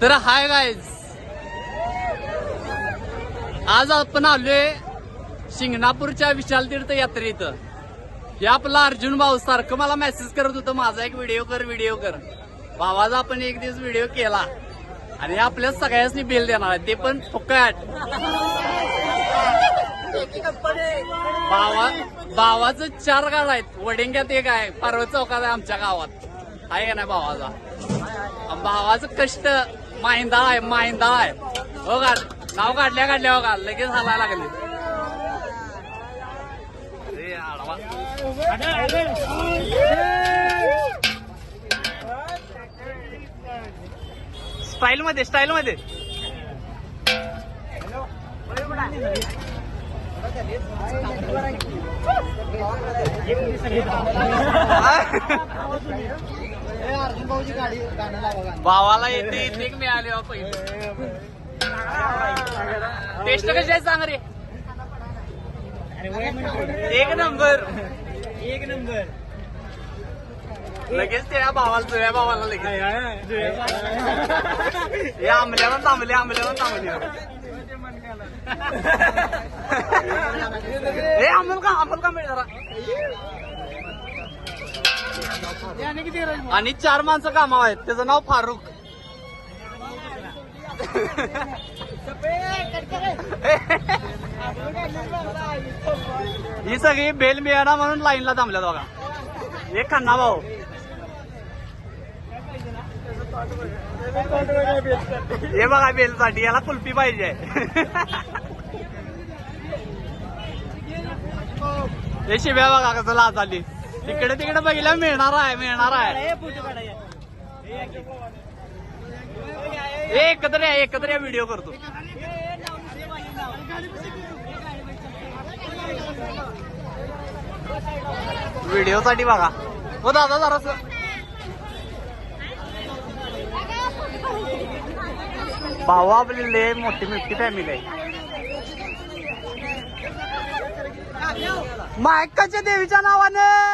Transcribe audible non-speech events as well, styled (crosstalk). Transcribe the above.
तर hi guys आज आपण आलोय शिंगणापूरच्या विशाल तीर्थ यात्रेत हे आपला अर्जुन भाऊ सारखं मला मेसेज करत होतं माझा एक व्हिडिओ कर व्हिडिओ कर. भावाचा आपण एक दिवस व्हिडिओ केला. आणि आपल्या सगळ्यांनी बिल देणार आहे. ते पण फुकट. भावा भावाचं चार गाड आहेत. वडिंग्यात एक आहे. पार्वत चौकात आहे आमच्या गावात. आहे का नाही भावाचा? भावाचं कष्ट माहिंदा आहे माहिंदा आहे. हो का? नाव काढल्या काढल्या हो का? लगेच हलायला लागले. अरे आडवा. स्टाईल मध्ये स्टाईल मध्ये. भावाला येते एक मिळाले टेस्ट कशी आहे सांग रे. एक नंबर. एक नंबर. लगेच त्या भावाला जुळ्या भावाला लगेच. हे आंबल्यावर थांबले आंबल्यावर थांबले (laughs) (laughs) हे अंमल का अंमल का मिळ जरा आणि चार माणसं कामावर आहेत. त्याचं नाव फारुख. ही सगळी बेल मिळाला म्हणून लाईनला थांबल्या बघा. हे खन्ना भाऊ. हे बघा बेलसाठी याला कुल्फी पाहिजे. हे शिव्या बघा कसं लाज आली तिकडे तिकडे बघितलं मिळणार आहे मिळणार आहे. एकत्र या एकत्र या व्हिडिओ करतो. व्हिडिओ साठी बघा. हो दादा जरास भाऊ आपली लय मोठी मोठी फॅमिली आहे. मायकाच्या देवीच्या नावानं.